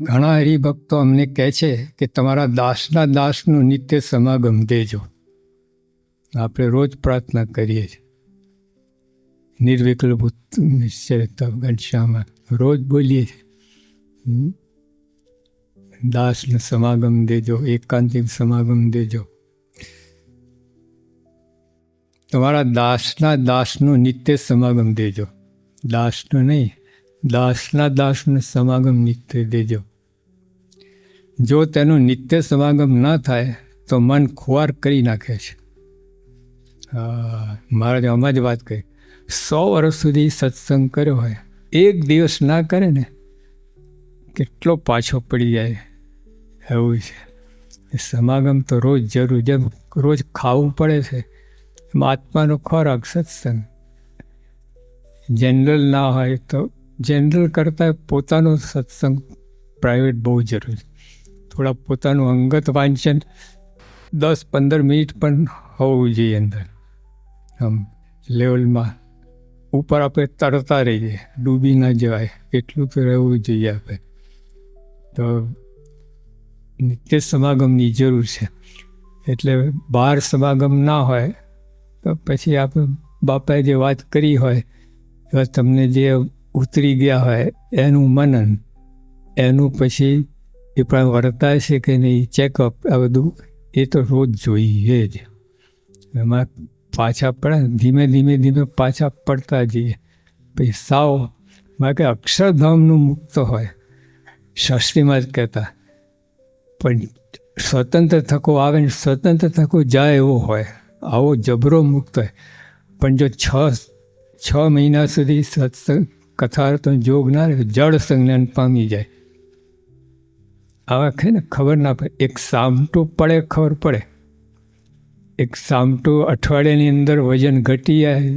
ઘણા હરિભક્તો અમને કહે છે કે તમારા દાસના દાસનું નિત્ય સમાગમ દેજો. આપણે રોજ પ્રાર્થના કરીએ છીએ. નિર્વિકલ્પ ઘનશ્યામાં રોજ બોલીએ છીએ? દાસને સમાગમ દેજો, એકાંતિક સમાગમ દેજો. તમારા દાસના દાસનું નિત્ય સમાગમ દેજો. દાસનું નહીં દાસના દાસનું સમાગમ નિત્ય દેજો. જો તેનું નિત્ય સમાગમ ન થાય, તો મન ખુવાર કરી નાખે છે. મારે આમાં જ વાત કહી સો વર્ષ સુધી સત્સંગ કર્યો હોય, એક દિવસ ના કરે ને, કેટલો પાછો પડી જાય. એવું છે. સમાગમ તો રોજ જરૂર, જેમ રોજ ખાવું પડે છે, એમાં આત્માનો ખોરાક સત્સંગ. જનરલ ના હોય તો જનરલ કરતાં પોતાનો સત્સંગ પ્રાઇવેટ બહુ જરૂરી થોડા પોતાનું અંગત વાંચન દસ પંદર મિનિટ પણ હોવું જોઈએ અંદર. આમ લેવલમાં ઉપર આપણે તરતા રહીએ, ડૂબી ના જવાય, એટલું તો રહેવું જોઈએ આપણે. તો નિત્ય સમાગમની જરૂર છે. એટલે બહાર સમાગમ ના હોય, તો પછી આપણે બાપાએ જે વાત કરી હોય, એવા તમને જે ઉતરી ગયા હોય એનું મનન, એનું પછી એ પણ વર્તાય છે કે નહીં ચેકઅપ આ બધું, એ તો રોજ જોઈએ જ. એમાં પાછા પડે ધીમે ધીમે ધીમે પાછા પડતા જઈએ. પછી સાવમાં કે અક્ષરધામનું મુક્ત હોય, શાસ્ત્રીમાં જ કહેતા. પણ સ્વતંત્ર થકો આવે ને, સ્વતંત્ર થકો જાય એવો હોય, આવો જબરો મુક્ત હોય. પણ જો છ છ મહિના સુધી સત્સંગ કથા તો જોગ ના રહે, જળ સંજ્ઞાન પામી જાય. આવા ખે ને ખબર ના પડે, એક સામટું પડે ખબર પડે. એક સામટું અઠવાડિયાની અંદર વજન ઘટી જાય,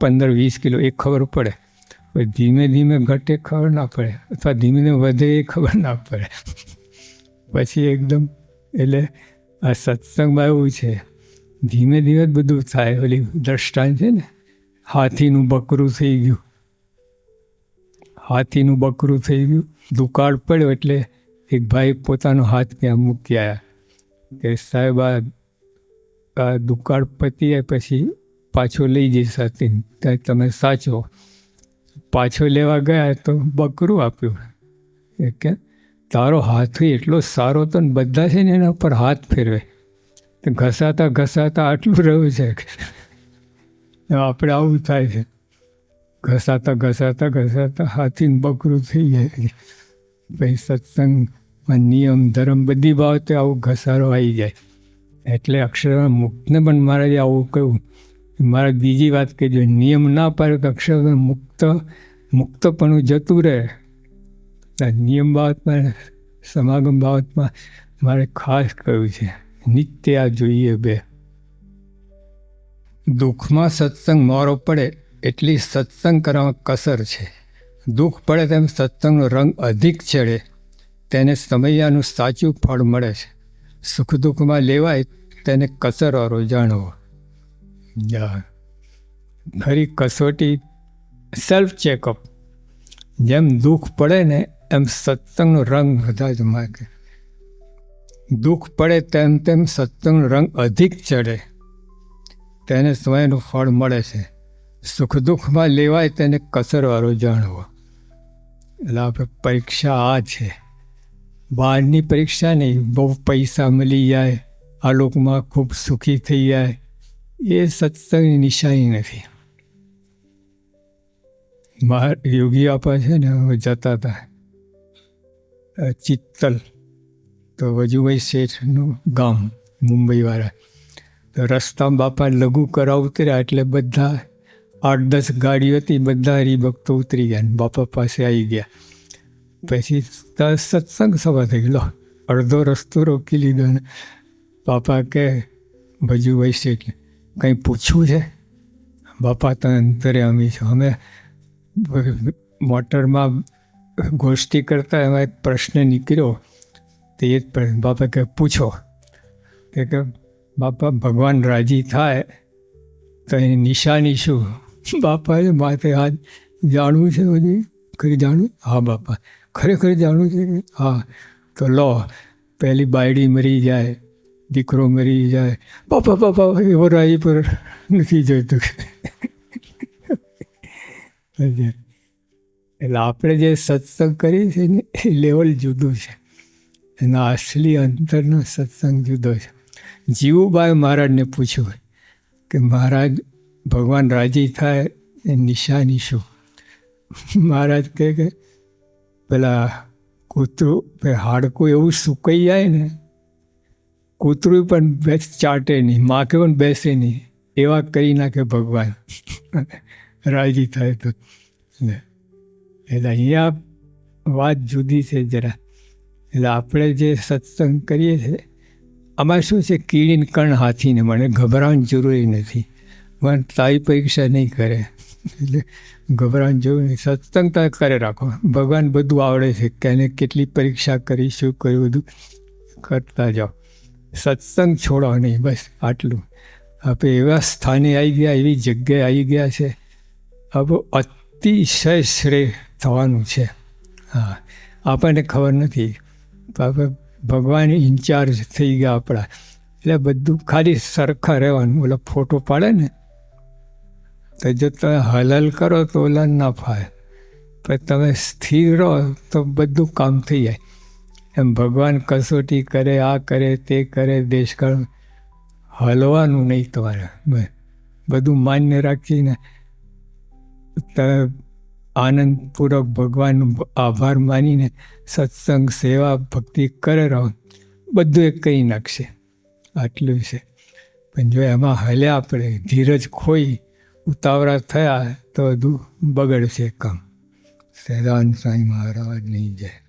પંદર વીસ કિલો, એ ખબર પડે. ધીમે ધીમે ઘટે ખબર ના પડે, અથવા ધીમે ધીમે વધે એ ખબર ના પડે. પછી એકદમ, એટલે આ સત્સંગમાં એવું છે, ધીમે ધીમે જ બધું થાય, ઓલી દ્રષ્ટાંત છે ને, હાથીનું બકરું થઈ ગયું. હાથીનું બકરું થઈ ગયું. દુકાળ પડ્યો એટલે એક ભાઈ પોતાનો હાથ ત્યાં મૂકી આવ્યા કે સાહેબ, આ દુકાળ પતી પછી પાછો લઈ જઈશ હાથીને. ત્યાં તમે સાચો. પાછો લેવા ગયા તો બકરું આપ્યું. કે, તારો હાથી એટલો સારો તો બધા છે ને એના પર હાથ ફેરવે. ઘસાતા ઘસાતા આટલું રહ્યું છે. આપણે આવું થાય છે. ઘસાતા ઘસાતા ઘસાતા હાથીને બકરું થઈ જાય. પછી સત્સંગમાં નિયમ, ધર્મ બધી બાબતે આવું ઘસારો આવી જાય. એટલે અક્ષરમાં મુક્તને પણ મારે આવું કહ્યું. મારે બીજી વાત કહેજો, નિયમ ના પાડે તો અક્ષર મુક્ત, મુક્તપણું જતું રહે. નિયમ બાબતમાં, સમાગમ બાબતમાં મારે ખાસ કહ્યું છે, નિત્ય આ જોઈએ બે. દુઃખમાં સત્સંગ મોરો પડે એટલી સત્સંગ કરવામાં કસર છે. દુઃખ પડે તેમ સત્સંગનો રંગ અધિક ચડે તેને સમયનું સાચું ફળ મળે છે. સુખ દુઃખમાં લેવાય તેને કસરવાળો જાણવો. ખરી કસોટી સેલ્ફ ચેકઅપ જેમ દુઃખ પડે ને એમ સત્સંગનો રંગ બધા જ માગે. દુઃખ પડે તેમ તેમ સત્સંગનો રંગ અધિક ચડે તેને સ્વયંનું ફળ મળે છે. સુખ દુઃખમાં લેવાય તેને કસરવાળો જાણવો. એટલે આપણે પરીક્ષા આ છે. બહારની પરીક્ષા નહીં, બહુ પૈસા મળી જાય, આ લોકમાં ખૂબ સુખી થઈ જાય, એ સત્સંગની નિશાની નથી. મહા યોગી આપા છે ને, હવે જતા હતા ચિત્તલ, તો વજુભાઈ શેઠનું ગામ મુંબઈવાળા. તો રસ્તામાં બાપા લઘુ કરાવ ઉતર્યા એટલે બધા આઠ દસ ગાડીઓ હતી, બધા હરિભક્તો ઉતરી ગયા ને બાપા પાસે આવી ગયા. પછી સત્સંગ સભા થઈ. ગયો અડધો રસ્તો રોકી લીધો ને બાપા કે ભજુ વૈશ્ય, કે કંઈ પૂછવું છે? બાપા તો અમે છો. અમે મોટરમાં ગોષ્ઠી કરતા એમાં એક પ્રશ્ન નીકળ્યો. તે જ બાપા કે પૂછો. તે કે બાપા, ભગવાન રાજી થાય તો એની નિશાની શું? બાપાએ માથે હાથ જાણવું છે બધી ખરી જાણવું હા, બાપા. ખરેખર જાણવું છે હા. તો લો, પહેલી બાયડી મરી જાય, દીકરો મરી જાય. બાપા બાપા, એવો રાજી પર નથી જોઈતું. એટલે આપણે જે સત્સંગ કરીએ છીએ ને, એ લેવલ જુદું છે. એના અસલી અંતરનો સત્સંગ જુદો છે. જીવુબાઈ મહારાજને પૂછ્યું કે મહારાજ ભગવાન રાજી થાય એ નિશાની શું? મહારાજ કહે કે પેલા કૂતરું હાડકું એવું સુકાઈ જાય ને, કૂતરું પણ બેસ ચાટે નહીં, માખે પણ બેસે નહીં, એવા કરી નાખે ભગવાન. રાજી થાય તો. ને એટલે અહીંયા વાત જુદી છે જરા. એટલે આપણે જે સત્સંગ કરીએ છીએ, આમાં શું છે? કીડીને કણ હાથીને મને ગભરાવાની જરૂરી નથી. પણ તારી પરીક્ષા નહીં કરે. એટલે ગભરાણ જરૂર નહીં. સત્સંગ તો કરે રાખો. ભગવાન બધું આવડે છે. કે એને કેટલી પરીક્ષા કરી, શું કર્યું બધું કરતા જાઓ. સત્સંગ છોડો નહીં. બસ આટલું. આપણે એવા સ્થાને આવી ગયા, એવી જગ્યાએ આવી ગયા છે. હવે અતિશય શ્રેય થવાનું છે. હા. આપણને ખબર નથી. આપણે ભગવાન ઇન્ચાર્જ થઈ ગયા આપણા. એટલે બધું ખાલી સરખા રહેવાનું. ઓલા ફોટો પાડે ને તો જો તમે હલલ કરો તો ઓલા ના ફાય પણ તમે સ્થિર રહો તો બધું કામ થઈ જાય. એમ ભગવાન કસોટી કરે, આ કરે, તે કરે, દેશકાળ હલવાનું નહીં તમારે. બધું માન્ય રાખીને તમે આનંદપૂર્વક ભગવાનનો આભાર માનીને સત્સંગ, સેવા, ભક્તિ કરે રહો. બધું એ કહી નાખશે આટલું છે. પણ જો એમાં હલ્યા આપણે, ધીરજ ખોઈ ઉતાવળા થયા તો બધું બગડશે કામ. સહેદાન સાંઈ મહારાજની જય.